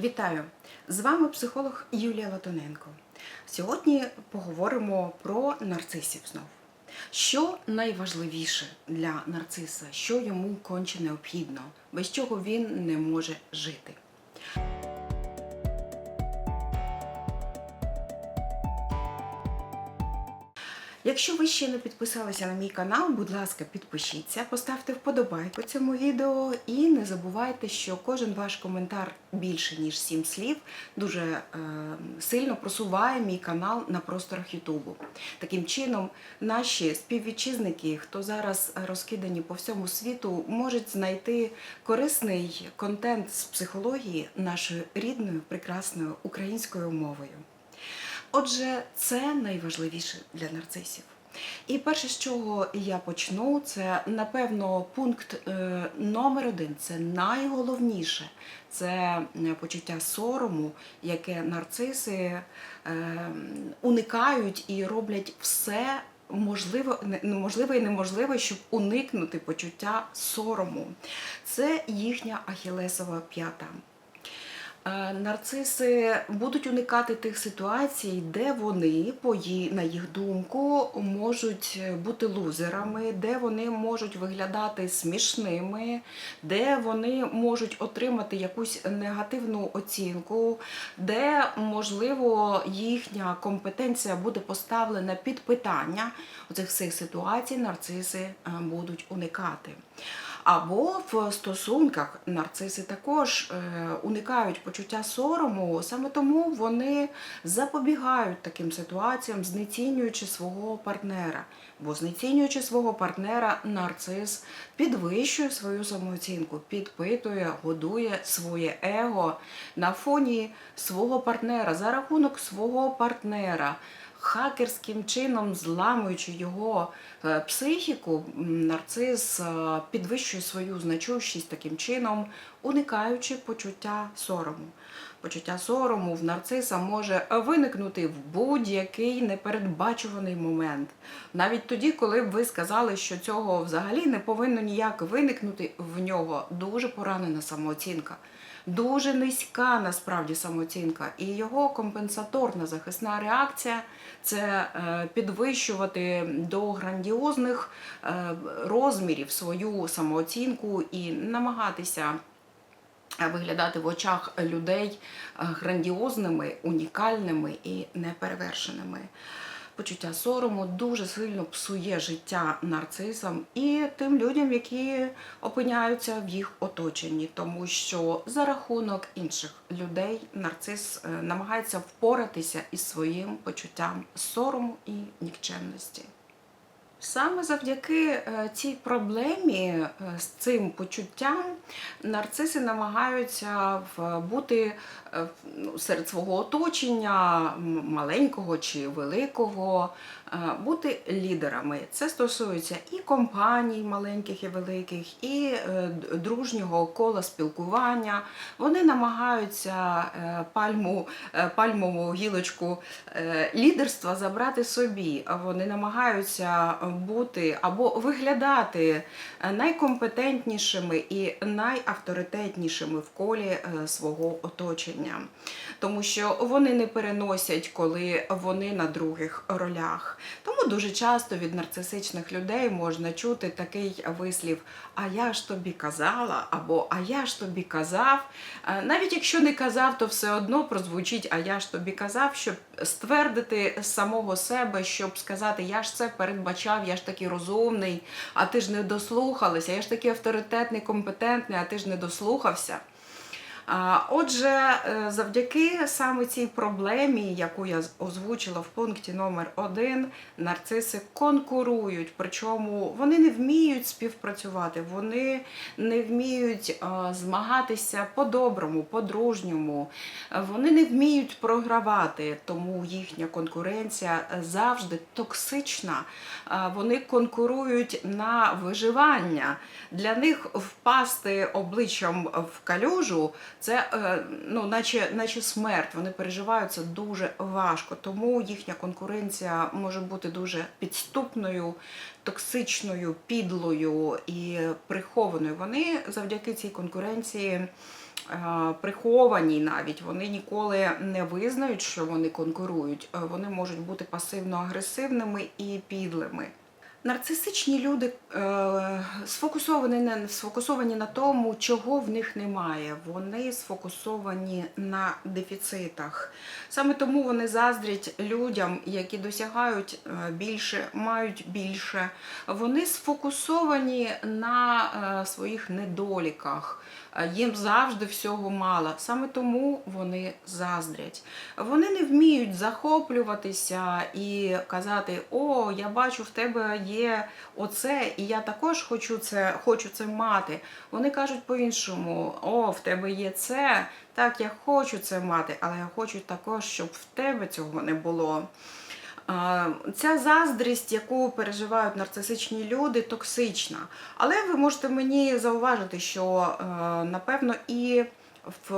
Вітаю! З вами психолог Юлія Латоненко. Сьогодні поговоримо про нарцисів знов. Що найважливіше для нарциса, що йому конче необхідно, без чого він не може жити. Якщо ви ще не підписалися на мій канал, будь ласка, підпишіться, поставте вподобайку цьому відео і не забувайте, що кожен ваш коментар більше ніж 7 слів дуже е, сильно просуває мій канал на просторах Ютубу. Таким чином, наші співвітчизники, хто зараз розкидані по всьому світу, можуть знайти корисний контент з психології нашою рідною прекрасною українською мовою. Отже, це найважливіше для нарцисів. І перше, з чого я почну, це напевно пункт е, номер один. Це найголовніше. Це е, почуття сорому, яке нарциси е, уникають і роблять все. Можливо, не- можливе і неможливе, щоб уникнути почуття сорому. Це їхня ахілесова п'ята. Е, Нарциси будуть уникати тих ситуацій, де вони, на їх думку, можуть бути лузерами, де вони можуть виглядати смішними, де вони можуть отримати якусь негативну оцінку, де, можливо, їхня компетенція буде поставлена під питання. Оцих всіх ситуацій нарциси е, будуть уникати. Або в стосунках нарциси також е, уникають почуття сорому, саме тому вони запобігають таким ситуаціям, знецінюючи свого партнера. Бо знецінюючи свого партнера, нарцис підвищує свою самооцінку, підпитує, годує своє его на фоні свого партнера за рахунок свого партнера хакерським чином зламуючи його е, психіку, нарцис е, підвищує свою значущість таким чином, уникаючи почуття сорому. Почуття сорому в нарциса може виникнути в будь-який непередбачуваний момент. Навіть тоді, коли б ви сказали, що цього взагалі не повинно ніяк виникнути в нього дуже поранена самооцінка дуже низька насправді самооцінка, і його компенсаторна захисна реакція це е, підвищувати до грандіозних е, розмірів свою самооцінку і намагатися. е, Виглядати в очах людей грандіозними, унікальними і неперевершеними. Почуття сорому дуже сильно псує життя нарцисам і тим людям, які опиняються в їх оточенні, тому що за рахунок інших людей нарцис е, намагається впоратися із своїм почуттям сорому і нікчемності. Саме завдяки е, цій проблемі е, з цим почуттям нарциси намагаються бути е, ну, серед свого оточення, маленького чи великого, бути лідерами. Це стосується і компаній маленьких і великих, і е, дружнього кола спілкування. Вони намагаються е, пальму, е, пальмову гілочку е, лідерства забрати собі. Вони намагаються бути або виглядати е, найкомпетентнішими і найавторитетнішими в колі е, свого оточення, тому що вони не переносять, коли вони на других ролях. Тому дуже часто від нарцисичних людей можна чути такий вислів: А я ж тобі казала, або А я ж тобі казав. Е, Навіть якщо не казав, то все одно прозвучить, а я ж тобі казав, щоб ствердити самого себе, щоб сказати, я ж це передбачав, я ж такий розумний, а ти ж не дослухалася, я ж такий авторитетний, компетентний, а ти ж не дослухався. Отже, е, завдяки саме цій проблемі, яку я озвучила в пункті номер один, нарциси конкурують, причому вони не вміють співпрацювати, вони не вміють змагатися по-доброму, по-дружньому, вони не вміють програвати, тому їхня конкуренція завжди токсична. Вони конкурують на виживання. Для них впасти обличчям в калюжу це е, ну, наче, наче смерть. Вони переживають це дуже важко. Тому їхня конкуренція може бути дуже підступною, токсичною, підлою і прихованою. Вони завдяки цій конкуренції е, приховані навіть, вони ніколи не визнають, що вони конкурують. Е, Вони можуть бути пасивно-агресивними і підлими. Нарцисичні люди е, сфокусовані, на, сфокусовані на тому, чого в них немає. Вони сфокусовані на дефіцитах. Саме тому вони заздрять людям, які досягають е, більше, мають більше. Вони сфокусовані на е, своїх недоліках. Е, Їм завжди всього мало. Саме тому вони заздрять. Вони не вміють захоплюватися і казати: О, я бачу, в тебе є оце, і я також хочу це, хочу це мати. Вони кажуть по-іншому: О, в тебе є це. Так, я хочу це мати, але я хочу також, щоб в тебе цього не було. Ця заздрість, яку переживають нарцисичні люди, токсична. Але ви можете мені зауважити, що е, напевно і в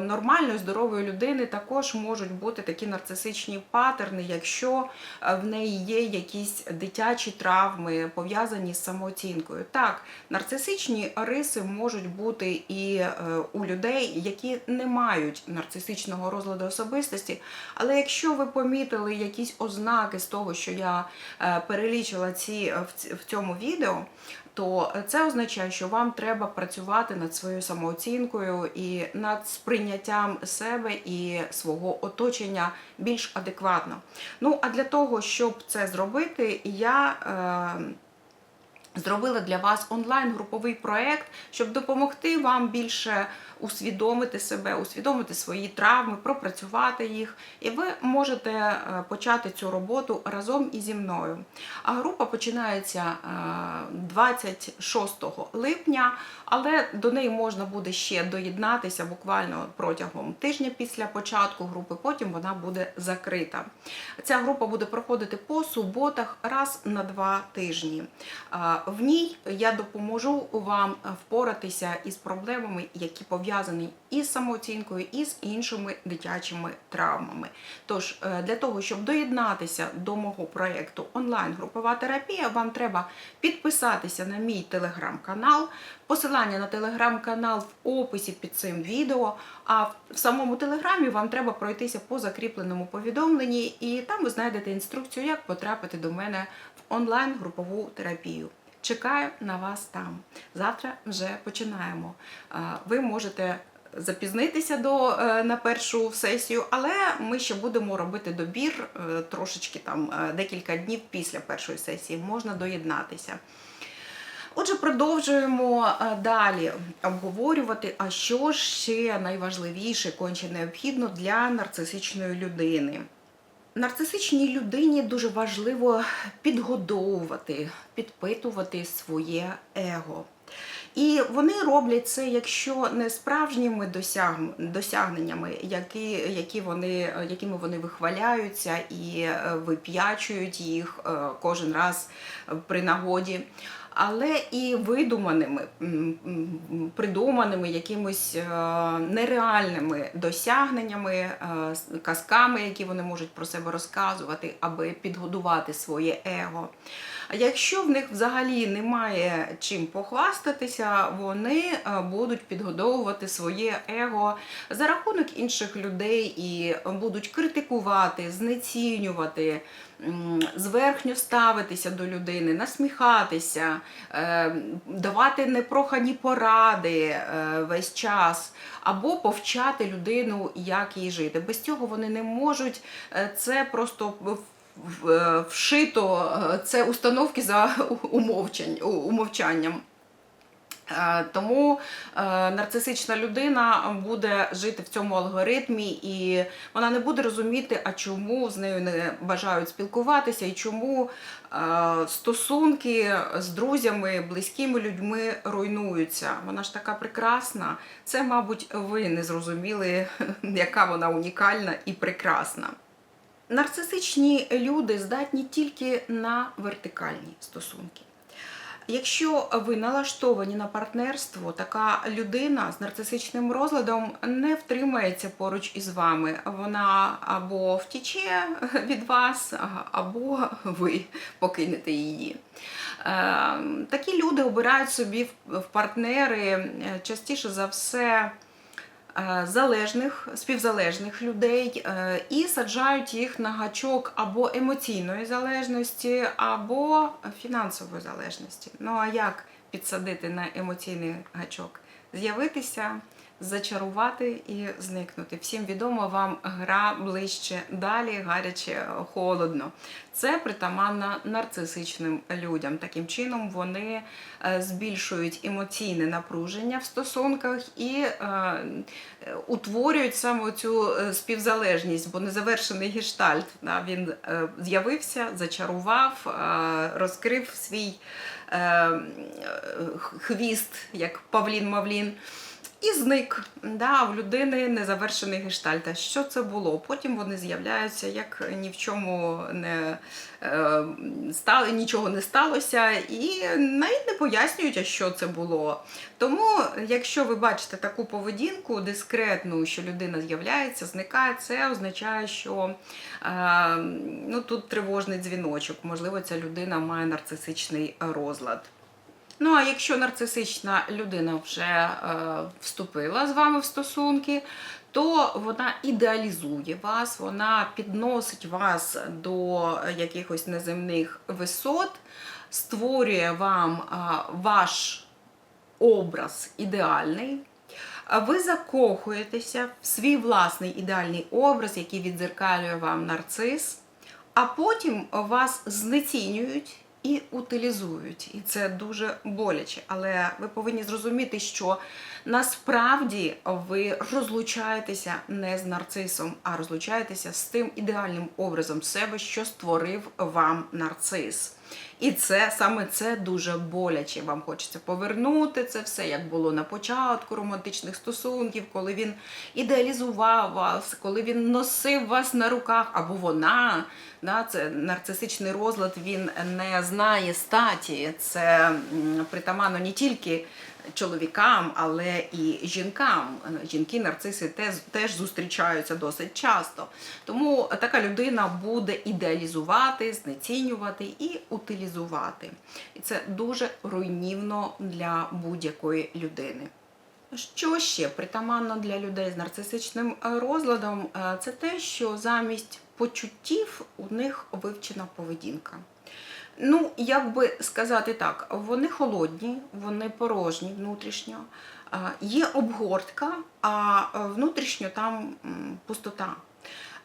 нормальної здорової людини також можуть бути такі нарцисичні патерни, якщо е, в неї є якісь дитячі травми, пов'язані з самооцінкою. Так, нарцисичні риси можуть бути і е, у людей, які не мають нарцисичного розладу особистості. Але якщо ви помітили якісь ознаки з того, що я е, перелічила е, ці- в цьому відео, то це означає, що вам треба працювати над своєю самооцінкою і над сприйняттям себе і свого оточення більш адекватно. Ну а для того, щоб це зробити, я. Е, Зробила для вас онлайн-груповий проект, щоб допомогти вам більше усвідомити себе, усвідомити свої травми, пропрацювати їх. І ви можете е, почати цю роботу разом із зі мною. А група починається е, 26 липня, але до неї можна буде ще доєднатися буквально протягом тижня після початку групи, потім вона буде закрита. Ця група буде проходити по суботах раз на два тижні. В ній я допоможу вам впоратися із проблемами, які пов'язані із самооцінкою, і з іншими дитячими травмами. Тож, е, для того, щоб доєднатися до мого проєкту онлайн-групова терапія, вам треба підписатися на мій телеграм-канал. Посилання на телеграм-канал в описі під цим відео. А в самому телеграмі вам треба пройтися по закріпленому повідомленні, і там ви знайдете інструкцію, як потрапити до мене в онлайн-групову терапію. Чекаю на вас там. Завтра вже починаємо. Ви можете запізнитися до е, на першу сесію, але ми ще будемо робити добір е, трошечки там е, декілька днів після першої сесії. Можна доєднатися. Отже, продовжуємо далі обговорювати, а що ще найважливіше, конче необхідно для нарцисичної людини. Нарцисичній людині дуже важливо підгодовувати, підпитувати своє его. І вони роблять це, якщо не справжніми досяг- досягненнями, які, які вони, якими вони вихваляються і е, вип'ячують їх е, кожен раз при нагоді, але і видуманими, придуманими якимось е, нереальними досягненнями, е, казками, які вони можуть про себе розказувати, аби підгодувати своє его. Якщо в них взагалі немає чим похвастатися, вони е, будуть підгодовувати своє его за рахунок інших людей і будуть критикувати, знецінювати, зверхньо ставитися до людини, насміхатися, е, давати непрохані поради е, весь час, або повчати людину, як їй жити. Без цього вони не можуть. Е, Це просто вшито, це установки за умовчанням. Е, Тому е, нарцисична людина буде жити в цьому алгоритмі, і вона не буде розуміти, а чому з нею не бажають спілкуватися, і чому е, стосунки з друзями, близькими людьми руйнуються. Вона ж така прекрасна. Це, мабуть, ви не зрозуміли, яка вона унікальна і прекрасна. Нарцисичні люди здатні тільки на вертикальні стосунки. Якщо ви налаштовані на партнерство, така людина з нарцисичним розладом не втримається поруч із вами. Вона або втіче від вас, або ви покинете її. Е, Такі люди обирають собі в- партнери е, частіше за все залежних, співзалежних людей е, і саджають їх на гачок або емоційної залежності, або фінансової залежності. Ну а як підсадити на емоційний гачок? З'явитися, зачарувати і зникнути. Всім відомо вам гра ближче далі, гаряче, холодно. Це притаманно нарцисичним людям. Таким чином вони е, збільшують емоційне напруження в стосунках і е, утворюють саме цю е, співзалежність, бо незавершений гештальт. Він з'явився, зачарував, розкрив свій хвіст, як Павлін-Мавлін. І зник да, в людини незавершений гештальт. Що це було? Потім вони з'являються, як ні в чому не е, стало, нічого не сталося, і навіть не пояснюють, що це було. Тому, якщо ви бачите таку поведінку дискретну, що людина з'являється, зникає, це означає, що е, ну, тут тривожний дзвіночок. Можливо, ця людина має нарцисичний розлад. Ну, а якщо нарцисична людина вже е, вступила з вами в стосунки, то вона ідеалізує вас, вона підносить вас до якихось неземних висот, створює вам а, ваш образ ідеальний. Ви закохуєтеся в свій власний ідеальний образ, який відзеркалює вам нарцис, а потім вас знецінюють і утилізують. І це дуже боляче. Але ви повинні зрозуміти, що насправді ви розлучаєтеся не з нарцисом, а розлучаєтеся з тим ідеальним образом себе, що створив вам нарцис. І це саме це дуже боляче. Вам хочеться повернути це все, як було на початку романтичних стосунків, коли він ідеалізував вас, коли він носив вас на руках, або вона. Да, це нарцисичний розлад, він не знає статі. Це притаманно не тільки чоловікам, але і жінкам. Жінки, нарциси теж, зустрічаються досить часто. Тому така людина буде ідеалізувати, знецінювати і утилізувати. І це дуже руйнівно для будь-якої людини. Що ще притаманно для людей з нарцисичним розладом, е, це те, що замість почуттів у них вивчена поведінка. Ну, як би сказати так, вони холодні, вони порожні внутрішньо, є обгортка, а внутрішньо там пустота.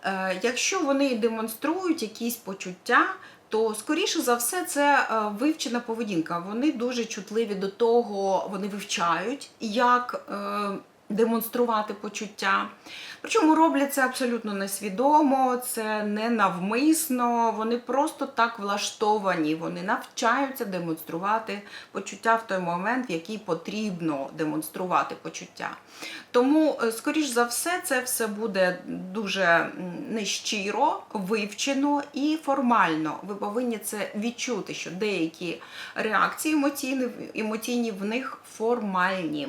Е, Якщо вони демонструють якісь почуття, то скоріше за все це е, вивчена поведінка. Вони дуже чутливі до того, вони вивчають, як е, демонструвати почуття. Причому роблять це абсолютно несвідомо, це не навмисно, вони просто так влаштовані, вони навчаються демонструвати почуття в той момент, в який потрібно демонструвати почуття. Тому, е, скоріш за все, це все буде дуже нещиро, вивчено і формально. Ви повинні це відчути, що деякі реакції емоційні, емоційні в них формальні.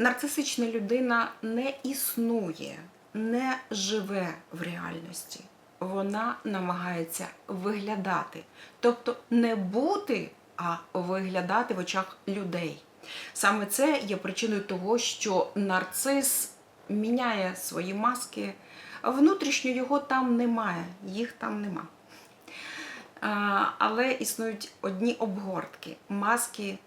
Нарцисична людина не існує, не живе в реальності. Вона намагається виглядати. Тобто не бути, а виглядати в очах людей. Саме це є причиною того, що нарцис міняє свої маски. Внутрішньо його там немає, їх там нема. Але існують одні обгортки, маски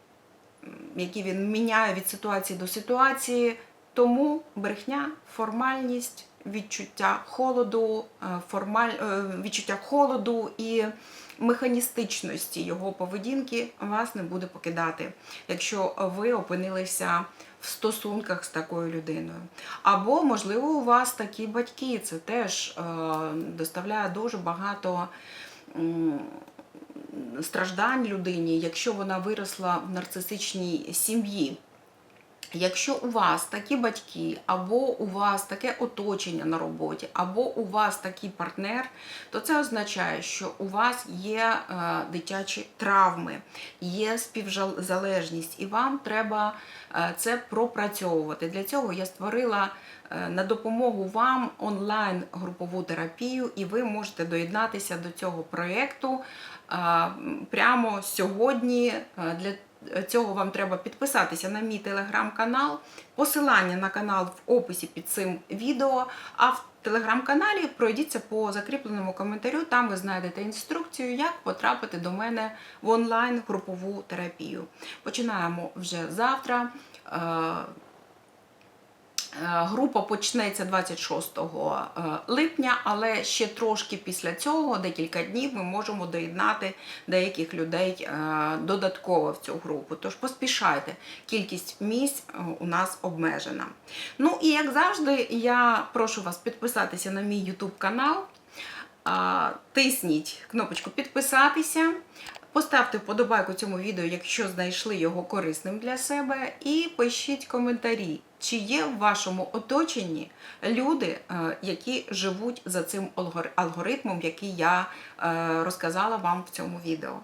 які він міняє від ситуації до ситуації. Тому брехня, формальність, відчуття холоду, е, формаль... е, відчуття холоду і механістичності його поведінки вас не буде покидати, якщо ви опинилися в стосунках з такою людиною. Або, можливо, у вас такі батьки, це теж е, доставляє дуже багато. Страждань людині, якщо вона виросла в нарцисичній сім'ї. Якщо у вас такі батьки, або у вас таке оточення на роботі, або у вас такий партнер, то це означає, що у вас є е, дитячі травми, є співзалежність, і вам треба е, це пропрацьовувати. Для цього я створила е, на допомогу вам онлайн групову терапію, і ви можете доєднатися до цього проєкту прямо сьогодні е, для цього вам треба підписатися на мій телеграм-канал. Посилання на канал в описі під цим відео. А в телеграм-каналі пройдіться по закріпленому коментарю. Там ви знайдете інструкцію, як потрапити до мене в онлайн групову терапію. Починаємо вже завтра. Е, Група почнеться 26 е, липня, але ще трошки після цього, декілька днів, ми можемо доєднати деяких людей е, додатково в цю групу. Тож поспішайте, кількість місць у нас обмежена. Ну і як завжди, я прошу вас підписатися на мій YouTube канал. Тисніть кнопочку підписатися. Поставте вподобайку цьому відео, якщо знайшли його корисним для себе, і пишіть коментарі, чи є в вашому оточенні люди, е, які живуть за цим алгор- алгоритмом, який я е, розказала вам в цьому відео.